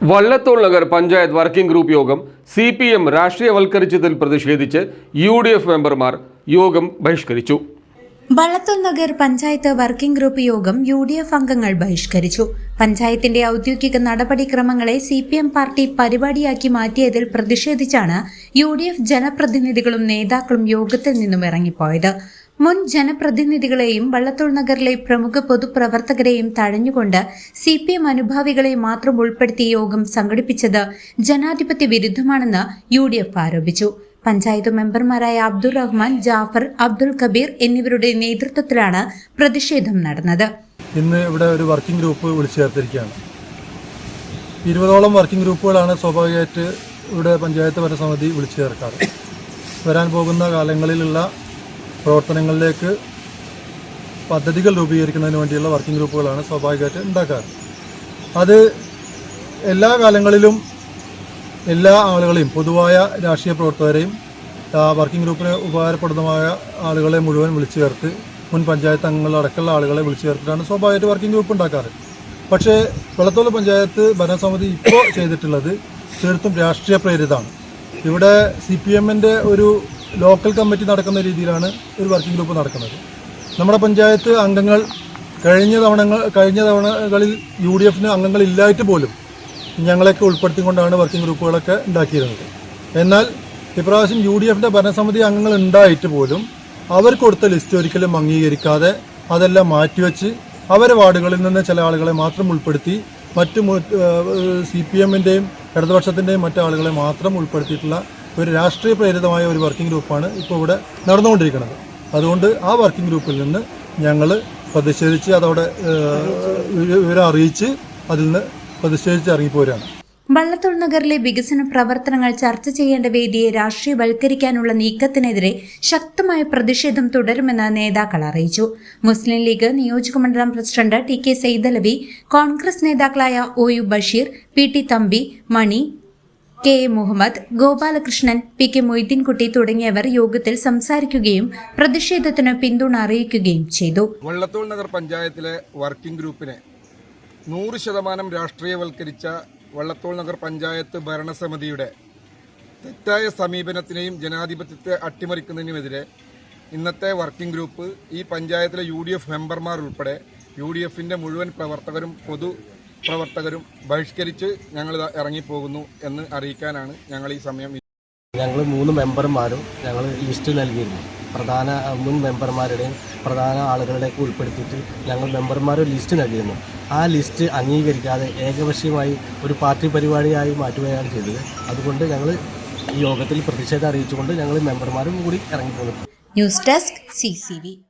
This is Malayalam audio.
Vallathol Nagar panchayat working group യോഗം സി പി എം രാഷ്ട്രീയവൽക്കരിച്ചതിൽ പ്രതിഷേധിച്ച് യു ഡി എഫ് മെമ്പർമാർ യോഗം ബഹിഷ്കരിച്ചു. വള്ളത്തോൾ നഗർ പഞ്ചായത്ത് വർക്കിംഗ് ഗ്രൂപ്പ് യോഗം യു ഡി എഫ് അംഗങ്ങൾ ബഹിഷ്കരിച്ചു. പഞ്ചായത്തിന്റെ ഔദ്യോഗിക നടപടിക്രമങ്ങളെ സി പി എം പാർട്ടി പരിപാടിയാക്കി മാറ്റിയതിൽ പ്രതിഷേധിച്ചാണ് യു ഡി എഫ് ജനപ്രതിനിധികളും നേതാക്കളും യോഗത്തിൽ നിന്നും ഇറങ്ങിപ്പോയത്. മുൻ ജനപ്രതിനിധികളെയും വള്ളത്തോൾ നഗറിലെ പ്രമുഖ പൊതുപ്രവർത്തകരെയും തഴഞ്ഞുകൊണ്ട് സി പി എം അനുഭാവികളെ മാത്രം ഉൾപ്പെടുത്തി യോഗം സംഘടിപ്പിച്ചത് ജനാധിപത്യ വിരുദ്ധമാണെന്ന് യു ഡി എഫ് ആരോപിച്ചു. പഞ്ചായത്ത് മെമ്പർമാരായ അബ്ദുൾ റഹ്മാൻ ജാഫർ അബ്ദുൾ കബീർ എന്നിവരുടെ നേതൃത്വത്തിലാണ് പ്രതിഷേധം നടന്നത്. ഇന്ന് ഇവിടെ ഒരു വർക്കിംഗ് ഗ്രൂപ്പ് വിളിച്ചു ചേർത്തിരിക്കുകയാണ് ഇരുപതോളം വർക്കിംഗ് ഗ്രൂപ്പുകളാണ് സ്വാഭാവികമായിട്ട് ഇവിടെ പഞ്ചായത്ത് ഭരണസമിതി വിളിച്ചു ചേർക്കാറ് വരാൻ പോകുന്ന കാലങ്ങളിലുള്ള പ്രവർത്തനങ്ങളിലേക്ക് പദ്ധതികൾ രൂപീകരിക്കുന്നതിന് വേണ്ടിയുള്ള വർക്കിംഗ് ഗ്രൂപ്പുകളാണ് സ്വാഭാവികമായിട്ട് ഉണ്ടാക്കാറ്. അത് എല്ലാ കാലങ്ങളിലും എല്ലാ ആളുകളെയും പൊതുവായ രാഷ്ട്രീയ പ്രവർത്തകരെയും വർക്കിംഗ് ഗ്രൂപ്പിന് ഉപകാരപ്രദമായ ആളുകളെ മുഴുവൻ വിളിച്ചു ചേർത്ത് മുൻ പഞ്ചായത്ത് അംഗങ്ങളടക്കമുള്ള ആളുകളെ വിളിച്ചു ചേർത്തിട്ടാണ് സ്വാഭാവികമായിട്ട് വർക്കിംഗ് ഗ്രൂപ്പ് ഉണ്ടാക്കാറ്. പക്ഷേ വെള്ളത്തോള പഞ്ചായത്ത് ഭരണസമിതി ഇപ്പോൾ ചെയ്തിട്ടുള്ളത് തീർത്തും രാഷ്ട്രീയ പ്രേരിതമാണ്. ഇവിടെ സി പി എമ്മിന്റെ ഒരു ലോക്കൽ കമ്മിറ്റി നടക്കുന്ന രീതിയിലാണ് ഒരു വർക്കിംഗ് ഗ്രൂപ്പ് നടക്കുന്നത്. നമ്മുടെ പഞ്ചായത്ത് അംഗങ്ങൾ കഴിഞ്ഞ തവണ കഴിഞ്ഞ തവണകളിൽ യു ഡി എഫിന് അംഗങ്ങൾ ഇല്ലായിട്ട് പോലും ഞങ്ങളെയൊക്കെ ഉൾപ്പെടുത്തിക്കൊണ്ടാണ് വർക്കിംഗ് ഗ്രൂപ്പുകളൊക്കെ ഉണ്ടാക്കിയിരുന്നത്. എന്നാൽ ഇപ്രാവശ്യം യു ഡി എഫിന്റെ ഭരണസമിതി അംഗങ്ങൾ ഉണ്ടായിട്ട് പോലും അവർ കൊടുത്ത ലിസ്റ്റ് ഒരിക്കലും അംഗീകരിക്കാതെ അതെല്ലാം മാറ്റിവെച്ച് അവരെ വാർഡുകളിൽ നിന്ന് ചില ആളുകളെ മാത്രം ഉൾപ്പെടുത്തി മറ്റു സി പി എമ്മിന്റെയും ഇടതുപക്ഷത്തിന്റെയും മറ്റു ആളുകളെ മാത്രം ഉൾപ്പെടുത്തിയിട്ടുള്ള ഒരു രാഷ്ട്രീയ പ്രേരിതമായ ഒരു വർക്കിംഗ് ഗ്രൂപ്പാണ് ഇപ്പോൾ ഇവിടെ നടന്നുകൊണ്ടിരിക്കുന്നത്. അതുകൊണ്ട് ആ വർക്കിംഗ് ഗ്രൂപ്പിൽ നിന്ന് ഞങ്ങൾ പ്രതിഷേധിച്ച് അതവിടെ വിവരം അറിയിച്ച് അതിൽ നിന്ന് പ്രതിഷേധിച്ച് ഇറങ്ങിപ്പോരാണ്. വള്ളത്തോൾ നഗറിലെ വികസന പ്രവർത്തനങ്ങൾ ചർച്ച ചെയ്യേണ്ട വേദിയെ രാഷ്ട്രീയവൽക്കരിക്കാനുള്ള നീക്കത്തിനെതിരെ ശക്തമായ പ്രതിഷേധം തുടരുമെന്ന് നേതാക്കൾ അറിയിച്ചു. മുസ്ലിം ലീഗ് നിയോജകമണ്ഡലം president T K Saidalavi Congress നേതാക്കളായ O U Basheer P T Thampi Mani K A Muhammad Gopalakrishnan P K Moideenkutty തുടങ്ങിയവർ യോഗത്തിൽ സംസാരിക്കുകയും പ്രതിഷേധത്തിന് പിന്തുണ അറിയിക്കുകയും ചെയ്തു. വള്ളത്തോൾ നഗർ പഞ്ചായത്തിലെ വർക്കിംഗ് ഗ്രൂപ്പിനെ നൂറ് ശതമാനം രാഷ്ട്രീയവൽക്കരിച്ച വള്ളത്തോൾ നഗർ പഞ്ചായത്ത് ഭരണസമിതിയുടെ തെറ്റായ സമീപനത്തിനെയും ജനാധിപത്യത്തെ അട്ടിമറിക്കുന്നതിനുമെതിരെ ഇന്നത്തെ വർക്കിംഗ് ഗ്രൂപ്പ് ഈ പഞ്ചായത്തിലെ യു ഡി എഫ് മെമ്പർമാർ ഉൾപ്പെടെ യു ഡി മുഴുവൻ പ്രവർത്തകരും പൊതു പ്രവർത്തകരും ബഹിഷ്കരിച്ച് ഞങ്ങൾ ഇറങ്ങിപ്പോകുന്നു എന്ന് അറിയിക്കാനാണ് ഞങ്ങൾ ഈ സമയം ഞങ്ങൾ മൂന്ന് മെമ്പർമാരും ഞങ്ങൾ ലിസ്റ്റ് നൽകിയിരുന്നു. പ്രധാന മുൻ മെമ്പർമാരുടെയും പ്രധാന ആളുകളുടെയൊക്കെ ഉൾപ്പെടുത്തിയിട്ട് ഞങ്ങൾ മെമ്പർമാർ ലിസ്റ്റ് നൽകിയിരുന്നു. ആ ലിസ്റ്റ് അംഗീകരിക്കാതെ ഏകപക്ഷീയമായി ഒരു പാർട്ടി പരിപാടിയായി മാറ്റുകയാണ് ചെയ്തത്. അതുകൊണ്ട് ഞങ്ങൾ ഈ യോഗത്തിൽ പ്രതിഷേധം അറിയിച്ചുകൊണ്ട് ഞങ്ങൾ മെമ്പർമാരും കൂടി ഇറങ്ങിപ്പോകുന്നു. News desk C